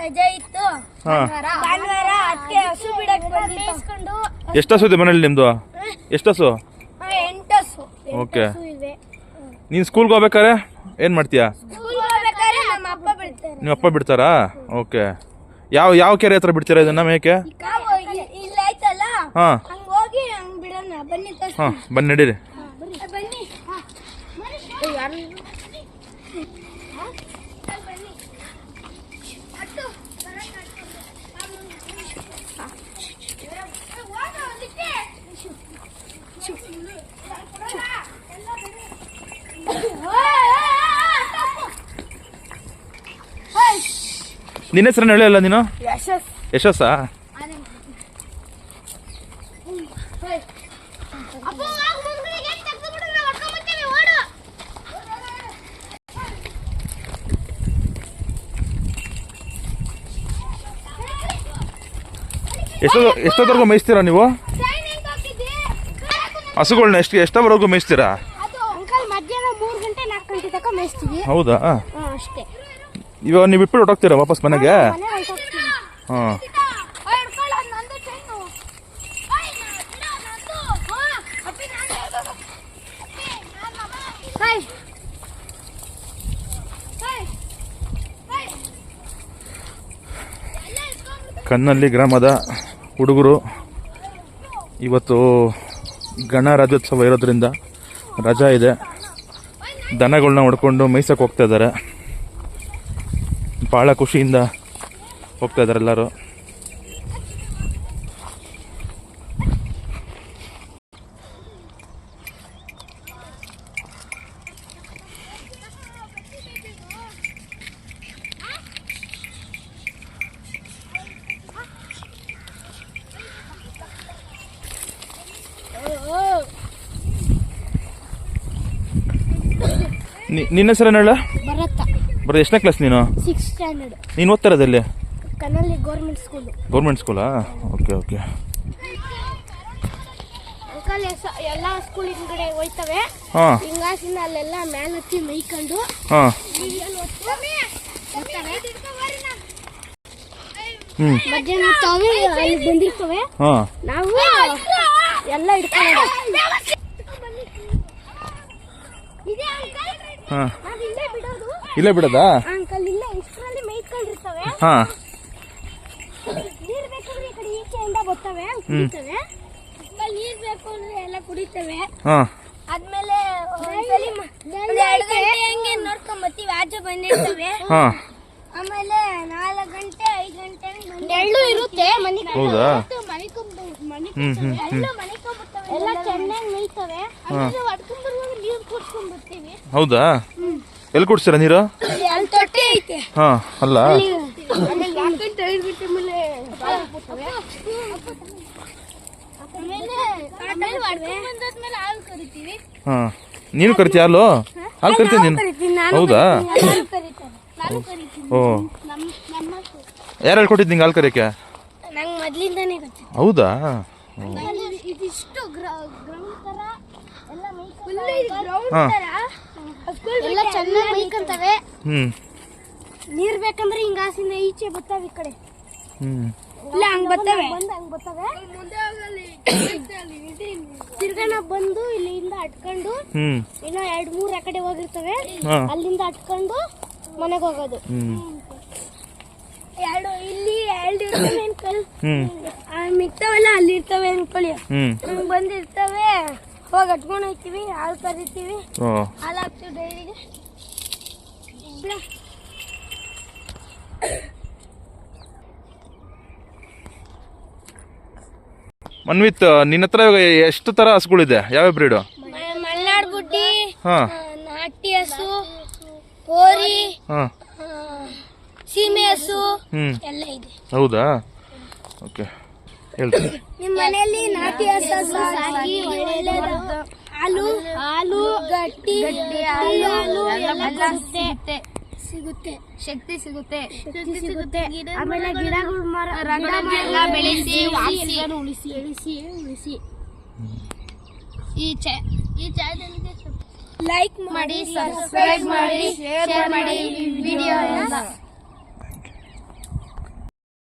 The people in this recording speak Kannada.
ರಜೆ ಇತ್ತು. ಹಾ. ಭಾನುವಾರ. ಅದಕ್ಕೆ ಹಸು ಬಿಡಕ್ ಮೇಯಿಸ್ಕೊಂಡು ಎಷ್ಟು ಹಸು ಇದೆ ಮನೇಲಿ ನಿಮ್ಮದು ಎಷ್ಟು ಹಸು? ಎಂಟು ಹಸು. ಓಕೆ. ಇವೆ. ನೀನು ಸ್ಕೂಲ್ಗೆ ಹೋಗ್ಬೇಕಾರೆ ಏನು ಮಾಡ್ತೀಯಾ? ಸ್ಕೂಲ್ ಹೋಗ್ಬೇಕಾದ್ರೆ ನಮ್ಮ ಅಪ್ಪ ಬಿಡ್ತಾರೆ. ನಿಮ್ಮ ಅಪ್ಪ ಬಿಡ್ತಾರಾ? ಓಕೆ. ಯಾವ ಯಾವ ಕೆರೆ ಹತ್ರ ಬಿಡ್ತೀರಾ ಇದನ್ನ ಮೇಕೆ? ನಾವು ಇಲ್ಲ ಆಯ್ತಲ್ಲ? ಹಾಂ. ಹಂಗ ಹೋಗಿ ಹಂಗ್ ಬಿಡೋಣ. ಬನ್ನಿ ತೋರ್ಸ್- ಹಾಂ ಬನ್ನಿ ನಡೀರಿ. ಬನ್ನಿ. ಹಾ. ಯಾರು? ಬನ್ನಿ. ಅಟ್ಟು. ಹಾ. ಹೋಗು ಅದಕ್ಕೆ. ನಿನ್ನ ಹೆಸರನ್ನ ಹೇಳಿಲ್ಲ ನೀನು? ಯಶಸ್. ಯಶಸ್ಸಾ? ಎಷ್ಟೋ ಎಷ್ಟೊತ್ತವರೆಗೂ ಮೇಯಿಸ್ತೀರಾ ನೀವು? ಹಸುಗಳನ್ನ ಎಷ್ಟು ಎಷ್ಟೋವರೆಗೂ ಮೇಯಿಸ್ತೀರಾ? ಅದು ಇವಾಗ ನೀವು ಬಿಟ್ಬಿಟ್ಟು ಹೊಟ್ಟೋಗ್ತೀರಾ ವಾಪಸ್ ಮನೆಗೆ. ಹಾಂ ಕಣ್ಣಲ್ಲಿ ಗ್ರಾಮದ ಹುಡುಗರು ಇವತ್ತು ಗಣರಾಜ್ಯೋತ್ಸವ ಇರೋದ್ರಿಂದ ರಜಾ ಇದೆ. ದನಗಳನ್ನ ಹೊಡ್ಕೊಂಡು ಮೈಸಕ್ಕೆ ಹೋಗ್ತಾ ಇದ್ದಾರೆ. ಭಾಳ ಖುಷಿಯಿಂದ ಹೋಗ್ತಾ ಇದ್ದಾರೆ ಎಲ್ಲರೂ. ನಿನ್ನ ಹೇಳ? ಭರತ ಬರೀ ಎಷ್ಟನೇ ಕ್ಲಾಸ್ ನೀನು? ಸಿಕ್ಸ್ ಸ್ಟ್ಯಾಂಡರ್ಡ್ ನೀನು ಓದ್ತಾ ಇರೋದಲ್ಲಿ ಕನಲ್ಲಿ ಗೌರ್ಮೆಂಟ್ ಸ್ಕೂಲು ಗೌರ್ಮೆಂಟ್ ಸ್ಕೂಲಾ ಓಕೆ ಓಕೆ ಅಂಕಲ್ ಎಲ್ಲ ಸ್ಕೂಲ್ ಹಿಂದ್ಗಡೆ ಹೋಯ್ತವೆ. ಹಾಂ. ಹಿಂಗಾಸಿನ ಅಲ್ಲೆಲ್ಲ ಮ್ಯಾಲ ಹತ್ತಿ ಮೈಕೊಂಡು ಹಾಂ. ಹ್ಞೂ ಮಧ್ಯಾಹ್ನ ತಾವೇ ಅಲ್ಲಿ ಬಂದಿರ್ತವೆ. ಹಾಂ. ನಾವು ಎಲ್ಲ ಹಿಡ್ಕೊಂಡು ಹಾಂ. ಇಲ್ಲೇ ಬಿಡೋದು? ಅಂಕಲ್ ಇಲ್ಲ ಇಷ್ಟರಲ್ಲಿ ಮೇಯ್ಕೊಂಡಿರ್ತವೆ ಹಾಂ. ನೀರ್ ಬೇಕಂದ್ರೆ ಈ ಕಡೆ ಈಚೆಯಿಂದ ಬರ್ತವೆ ಕುಡಿತವೆ. ಆಮೇಲೆ ನೀರ್ ಬೇಕು ಅಂದ್ರೆ ಎಲ್ಲ ಕುಡಿತವೆ. ಹಾ. ಆದ್ಮೇಲೆ ಒಂದ್ಸಲಿ ಮ- ಒಂದ್ ಎರಡ್ ಗಂಟೆ ಹಂಗೆ ನೋಡ್ಕೊಂಡ್ ಬರ್ತೀವಿ ಆಚೆ ಬಂದಿರ್ತವೆ. ಹಾಂ. ಆಮೇಲೆ ನಾಲ್ಕು ಗಂಟೆ ಐದು ಗಂಟೆ ಎಳ್ಳು ಇರುತ್ತೆ ಮನೆ ಹೌದಾ? ಹ್ಮ್ ಹ್ಮ್, ಹ್ಮ್. ಎಲ್ಲ ಚೆನ್ನಾಗಿ ಮೇಯ್ತವೆ. ಆಮೇಲೆ ಹೊಡ್ಕೊಂಡ್ ಬರುವಾಗ ನೀರು ಕುಡ್ಕೊಂಡ್ ಬರ್ತೀವಿ. ಹೌದಾ? ಎಲ್ಲಿ ಕುಡ್ಸ್ತೀರಾ ನೀರು? ಹಾ ಅಲ್ಲ. ಹಾಂ. ನೀನು ಕರಿತೀಯ ಹಾಲು ಹಾಲು ಕರಿತೀನಿ ನೀನು ಹೌದಾ? ಓ ಯಾರು ಹೇಳ್ಕೊಟ್ಟಿದ್ದು ನಿಂಗೆ ಹಾಲು ಕರಿಯೋಕ್ಕೆ? ಹೌದಾ? ಎಲ್ಲ ಹಾ. ಎಲ್ಲ ಚೆನ್ನಾಗಿ ಮೈಕಂತವೆ ನೀರ್ ಬೇಕಂದ್ರೆ ಹಿಂಗಾಸಿಂದ ಈಚೆ ಬರ್ತಾವೆ ಈ ಕಡೆ. ಇಲ್ಲ ಹಂಗ್ ಬತ್ತವೆ ಬಂದು ಹಂಗ್ ಬರ್ತವೆ. ತಿರ್ಗನ ಬಂದು ಇಲ್ಲಿಂದ ಅಟ್ಕೊಂಡು ಇನ್ನೂ ಎರಡ್ ಮೂರ್ ಆ ಕಡೆ ಹೋಗಿರ್ತವೆ. ಅಲ್ಲಿಂದ ಅಟ್ಕೊಂಡು ಮನೆಗೆ ಹೋಗೋದು. ಎರಡು ಇಲ್ಲಿ ಎರಡು ಇರ್ತವೆ ಅನ್ಕೊಳ್ಳಿ. ಆ ಮಿಕ್ತವೆಲ್ಲ ಅಲ್ಲಿ ಇರ್ತವೆ ಅನ್ಕೊಳ್ಳಿ. ಹಂಗ್ ಬಂದಿರ್ತವೆ. ಹೋಗಿ ಅಟ್ಕೊಂಡು ಹೋಗ್ತೀವಿ ಹಾಲು ಕರಿತೀವಿ. ಓ ಹಾಲು ಹಾಕ್ತೀವಿ ಡೈರಿಗೆ ಮನ್ವಿತ್ ನಿನ್ನ ಹತ್ರ ಇವಾಗ ಎಷ್ಟು ಥರ ಹಸುಗಳಿದೆ? ಯಾವ್ಯಾವ ಬ್ರೀಡು ಮಲ್ನಾಡ್ ಗುಡ್ಡಿ ಹಾಂ. ನಾಟಿ ಹಸು ಹೋರಿ ಹಾಂ. ಸೀಮೆ ಹಸು ಹ್ಞೂ ಎಲ್ಲ ಇದೆ. ಹೌದಾ? ಓಕೆ. ಹೇಳ್ತೀನಿ ನಿಮ್ಮ ಮನೆಯಲ್ಲಿ ನಾಟಿ ಹಸು ಸಾಕಿ ಹಾಲು ಹಾಲು ಗಟ್ಟಿ ಆಲೂ ಹಾಲು ಎಲ್ಲ ಕೊಡುತ್ತೆ ಸಿಗುತ್ತೆ. ಶಕ್ತಿ ಸಿಗುತ್ತೆ. ಶಕ್ತಿ ಸಿಗುತ್ತೆ. ಆಮೇಲೆ ಗಿಡಗಳು ಮರ ಗಿಡಗಳೆಲ್ಲ ಬೆಳೆಸಿ. ಉಳಿಸಿ ಉಳಿಸಿ ಉಳಿಸಿ ಈ ಚ ಈ ಚಾನಲ್ಗೆ ಲೈಕ್ ಮಾಡಿ ಸಬ್ಸ್ಕ್ರೈಬ್ ಮಾಡಿ ಶೇರ್ ಮಾಡಿ ವಿಡಿಯೋ